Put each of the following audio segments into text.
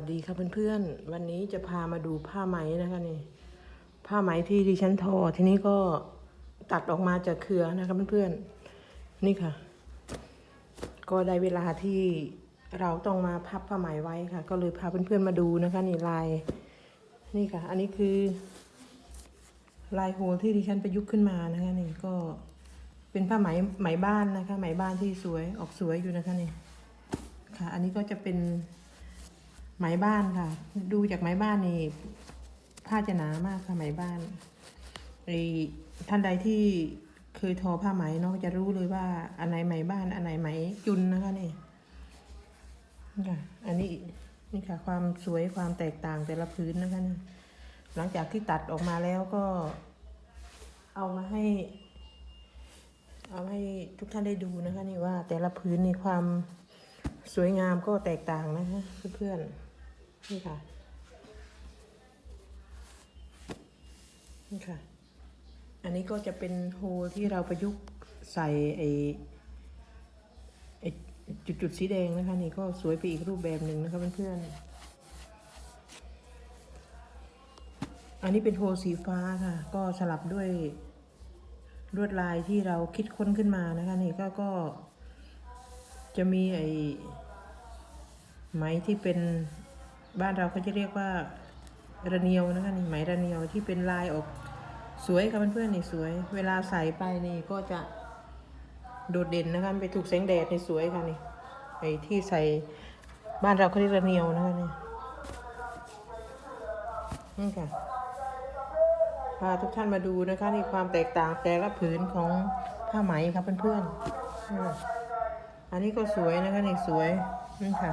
สวัสดีค่ะเพื่อนๆ วันนี้จะพามาดูผ้าไหมนะคะนี่ผ้าไหมที่ดิฉันทอทีนี้ก็ตัดออกมาจากเครือนะคะเพื่อนๆนี่ค่ะ ก็ได้เวลาที่เราต้องมาพับผ้าไหมไว้ค่ะ ก็เลยพาเพื่อนๆมาดูนะคะนี่ลายนี่ค่ะ อันนี้คือ ลายโฮลที่ดิฉันประยุกต์ขึ้นมานะคะนี่ก็เป็นผ้าไหมไหมบ้านนะคะ ไหมบ้านที่สวยออกสวยอยู่นะคะนี่ค่ะ อันนี้ก็จะเป็น ไหมบ้านค่ะ ดูจากไหมบ้านนี่ผ้าจะหนามากค่ะไหมบ้านไอ้ท่านใดที่เคยทอผ้าไหมเนาะจะรู้เลยว่าอันไหนไหมบ้านอันไหนไหมจุนนะคะนี่นี่ค่ะ อันนี้นี่ค่ะ ความสวยความแตกต่างแต่ละพื้นนะคะนี่หลังจากที่ตัดออกมาแล้วก็ เอามาให้ เอาให้ทุกท่านได้ดูนะคะ นี่ว่าแต่ละพื้นในความสวยงามก็แตกต่างนะคะเพื่อนๆ นี่ค่ะ นี่ค่ะ อันนี้ก็จะเป็นโฮลที่เราประยุกต์ใส่ไอไอจุดๆสีแดงนะคะ นี่ก็สวยไปอีกรูปแบบหนึ่งนะคะเพื่อนๆอันนี้เป็นโฮลสีฟ้าค่ะ ก็สลับด้วยลวดลายที่เราคิดค้นขึ้นมานะคะ นี่ก็ก็ จะมีไอ้ไหมที่เป็น บ้านเราเขาจะเรียกว่าระเนียวนะคะนี่ไหมระเนียวที่เป็นลายออกสวยค่ะเพื่อนๆนี่สวย เวลาใส่ไปนี่ก็จะโดดเด่นนะคะไปถูกแสงแดดนี่สวยค่ะนี่ไอ้ที่ใส่บ้านเราเขาเรียกระเนียวนะคะนี่นี่ค่ะพาทุกท่านมาดูนะคะนี่ความแตกต่างแต่ละผืนของผ้าไหมครับเพื่อนๆอันนี้ก็สวยนะคะนี่สวยนี่ค่ะ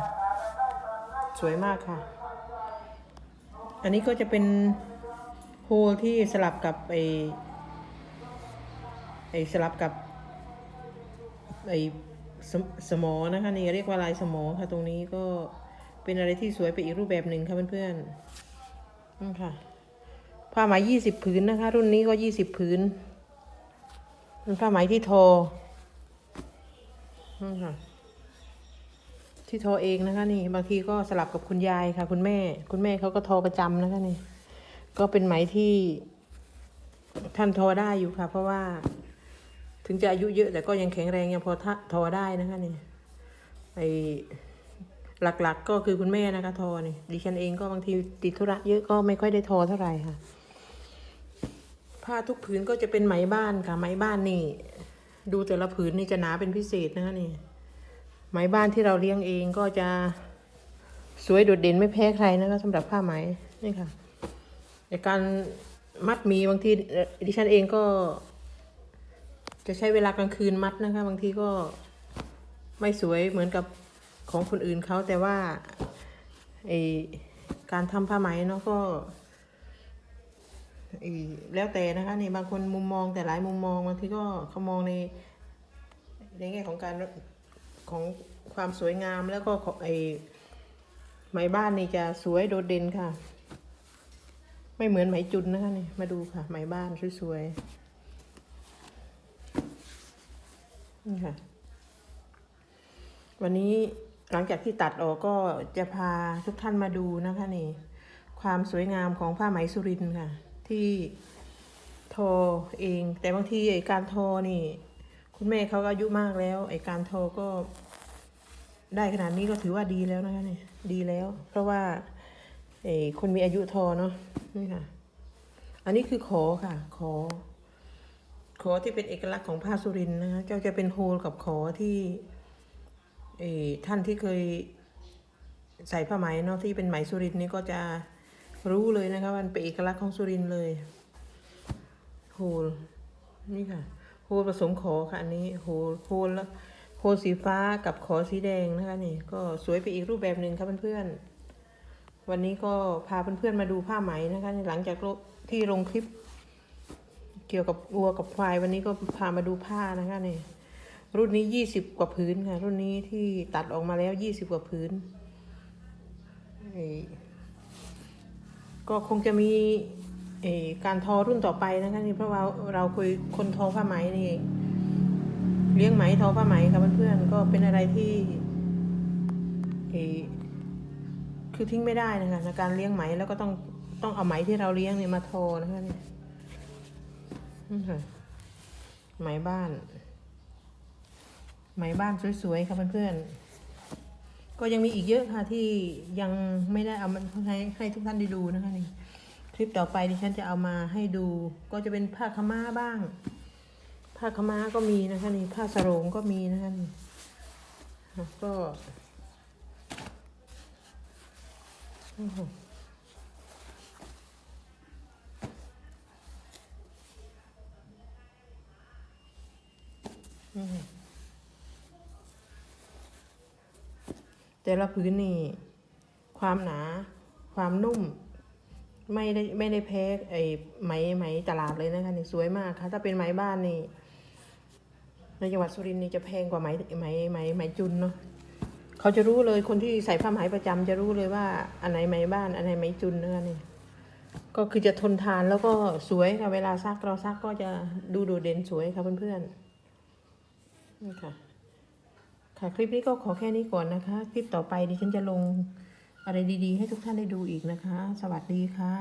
สวยมากค่ะ อันนี้ก็จะเป็นโฮลที่สลับกับไอไอสลับกับไอสสมอนะคะนี่เรียกว่าลายสมอค่ะ ตรงนี้ก็เป็นอะไรที่สวยไปอีกรูปแบบหนึ่งค่ะเพื่อนๆนี่ค่ะผ้าไหมยี่สิบผืนนะคะ รุ่นนี้ก็ยี่สิบผืนเป็นผ้าไหมที่ทอนี่ค่ะ ที่ทอเองนะคะ นี่ บางทีก็สลับกับคุณยายค่ะ คุณแม่ คุณแม่เขาก็ทอประจำนะคะนี่ ก็เป็นไหมที่ท่านทอได้อยู่ค่ะ เพราะว่า ถึงจะอายุเยอะ แต่ก็ยังแข็งแรงยังพอทะทอได้นะคะนี่ไอหลักๆก็คือคุณแม่นะคะทอนี่ดิฉันเองก็บางทีติดธุระเยอะก็ไม่ค่อยได้ทอเท่าไหร่ค่ะ ผ้าทุกผืนก็จะเป็นไหมบ้านค่ะ ไหมบ้านนี่ ดูแต่ละผืนนี่จะหนาเป็นพิเศษนะคะนี่ ไหมบ้านที่เราเลี้ยงเองก็จะสวยโดดเด่นไม่แพ้ใครนะคะสำหรับผ้าไหมนี่ค่ะในการมัดมีบางทีดิฉันเองก็ จะใช้เวลากลางคืนมัดนะคะ บางทีก็ไม่สวยเหมือนกับของคนอื่นเขาแต่ว่าไอการทำผ้าไหมเนาะก็ไอแล้วแต่นะคะนี่บางคนมุมมองแต่หลายมุมมองบางทีก็เขามองในในแง่ของการ ของความสวยงามแล้วก็ของไอไหมบ้านนี่จะสวยโดดเด่นค่ะ ไม่เหมือนไหมจุนนะคะนี่มาดูค่ะ ไหมบ้านสวยๆนี่ค่ะ วันนี้หลังจากที่ตัดออกก็จะพาทุกท่านมาดูนะคะนี่ ความสวยงามของผ้าไหมสุรินค่ะ ที่ทอเอง แต่บางทีไอการทอนี่ คุณแม่เขาก็อายุมากแล้วไอการทอก็ได้ขนาดนี้ก็ถือว่าดีแล้วนะคะเนี่ยดีแล้ว เพราะว่าไอคนมีอายุทอเนาะนี่ค่ะ อันนี้คือขอค่ะ ขอ ขอที่เป็นเอกลักษณ์ของผ้าสุรินนะคะเจ้าจะเป็นโฮลกับขอที่เอท่านที่เคยใส่ผ้าไหมเนาะที่เป็นไหมสุรินนี่ก็จะรู้เลยนะคะมันเป็นเอกลักษณ์ของสุรินเลยโฮลนี่ค่ะ โฮลผสมขอค่ะอันนี้โฮลโฮลแล้วโฮลสีฟ้ากับขอสีแดงนะคะนี่ก็สวยไปอีกรูปแบบหนึ่งครับเพื่อนๆวันนี้ก็พาเพื่อนๆมาดูผ้าไหมนะคะหลังจากที่ลงคลิป เกี่ยวกับวัวกับควายวันนี้ก็พามาดูผ้านะคะนี่รุ่นนี้ยี่สิบกว่าพื้นค่ะรุ่นนี้ที่ตัดออกมาแล้วยี่สิบกว่าพื้นก็คงจะมี การทอรุ่นต่อไปนะคะนี่เพราะว่าเราเคยคนทอผ้าไหมนี่เลี้ยงไหมทอผ้าไหมค่ะเพื่อนๆก็เป็นอะไรที่คือทิ้งไม่ได้นะคะในการเลี้ยงไหมแล้วก็ต้องต้องเอาไหมที่เราเลี้ยงเนี่ยมาทอนะคะนี่ไหมบ้าน ไหมบ้านสวยๆค่ะเพื่อนๆก็ยังมีอีกเยอะค่ะที่ยังไม่ได้เอามันให้ให้ทุกท่านได้ดูนะคะนี่ คลิปต่อไปดิฉันจะเอามาให้ดู ก็จะเป็นผ้าขม้าบ้าง ผ้าขม้าก็มีนะคะนี่ผ้าสรงก็มีนะคะนี่แล้วก็อ้โหอืมแต่ละพื้นนี่ ความหนา ความนุ่ม ไม่ได้ไม่ได้แพ้ไอ้ไหมไหมตลาดเลยนะคะนี่สวยมากค่ะถ้าเป็นไหมบ้านนี่ในจังหวัดสุรินทร์นี่จะแพงกว่าไหมไหมไหมไหมจุนเนาะเขาจะรู้เลยคนที่ใส่ผ้าไหมประจำจะรู้เลยว่าอันไหนไหมบ้านอันไหนไหมจุนนะคะนี่ก็คือจะทนทานแล้วก็สวยค่ะเวลาซักเราซักก็จะดูโดดเด่นสวยค่ะเพื่อนๆนี่ค่ะค่ะคลิปนี้ก็ขอแค่นี้ก่อนนะคะ คลิปต่อไปดิฉันจะลง อะไรดีๆ ให้ทุกท่านได้ดูอีกนะคะ สวัสดีค่ะ